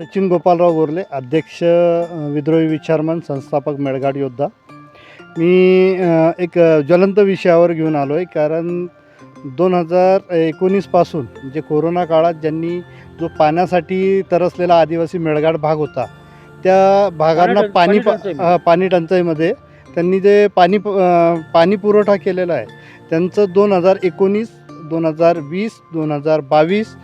सचिन गोपालराव गोरले अध्यक्ष विद्रोही विचारमन संस्थापक मेळघाट योद्धा. मी एक ज्वलंत विषयावर घेऊन आलो आहे कारण दोन हजार एकोणीसपासून म्हणजे कोरोना काळात ज्यांनी जो पाण्यासाठी तरसलेला आदिवासी मेळघाट भाग होता त्या भागांना पाणी- पाणी टंचाईमध्ये त्यांनी जे पाणी पाणी पुरवठा केलेला आहे त्यांचं दोन हजार एकोणीस दोन हजार वीस दोन हजार बावीस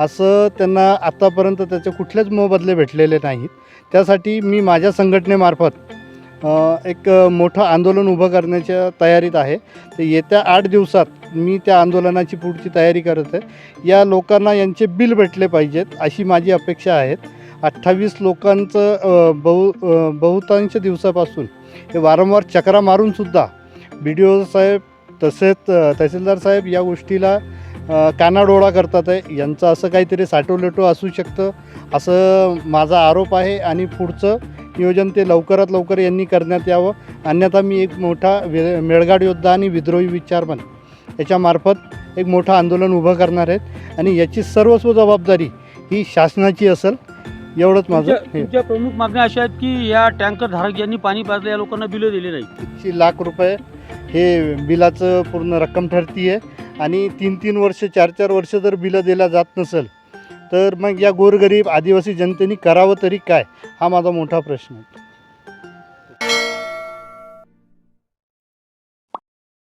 असं त्यांना आत्तापर्यंत त्याचे कुठलेच मोबदले भेटलेले नाहीत. त्यासाठी मी माझ्या संघटनेमार्फत एक मोठं आंदोलन उभं करण्याच्या तयारीत आहे. तर येत्या आठ दिवसात मी त्या आंदोलनाची पुढची तयारी करत आहे. या लोकांना यांचे बिल भेटले पाहिजेत अशी माझी अपेक्षा आहेत अठ्ठावीस लोकांचं बहु बहुतांश दिवसापासून हे वारंवार चक्रा मारूनसुद्धा बी डी ओ साहेब तसेच तहसीलदार साहेब या गोष्टीला कानाडोळा करतात आहे. यांचं असं काहीतरी साठवलेटो असू शकतं. असं माझा आरोप आहे आणि पुढचं नियोजन ते लवकरात लवकर यांनी करण्यात यावं. अन्यथा मी एक मोठा वे मेळघाट योद्धा आणि विद्रोही विचारमन याच्यामार्फत एक मोठं आंदोलन उभं करणार आहेत. आणि याची सर्वस्व जबाबदारी ही शासनाची असेल. एवढंच माझं तुमच्या प्रमुख मागण्या अशा आहेत की या टँकर धारक ज्यांनी पाणी पाजलं या लोकांना बिलं दिले नाही ऐंशी लाख रुपये हे बिलाचं पूर्ण रक्कम ठरती आहे आणि तीन तीन वर्ष चार चार वर्ष जर बिलं दिल्या जात नसेल तर मग या गोरगरीब आदिवासी जनतेने करावं तरी काय? हा माझा मोठा प्रश्न आहे.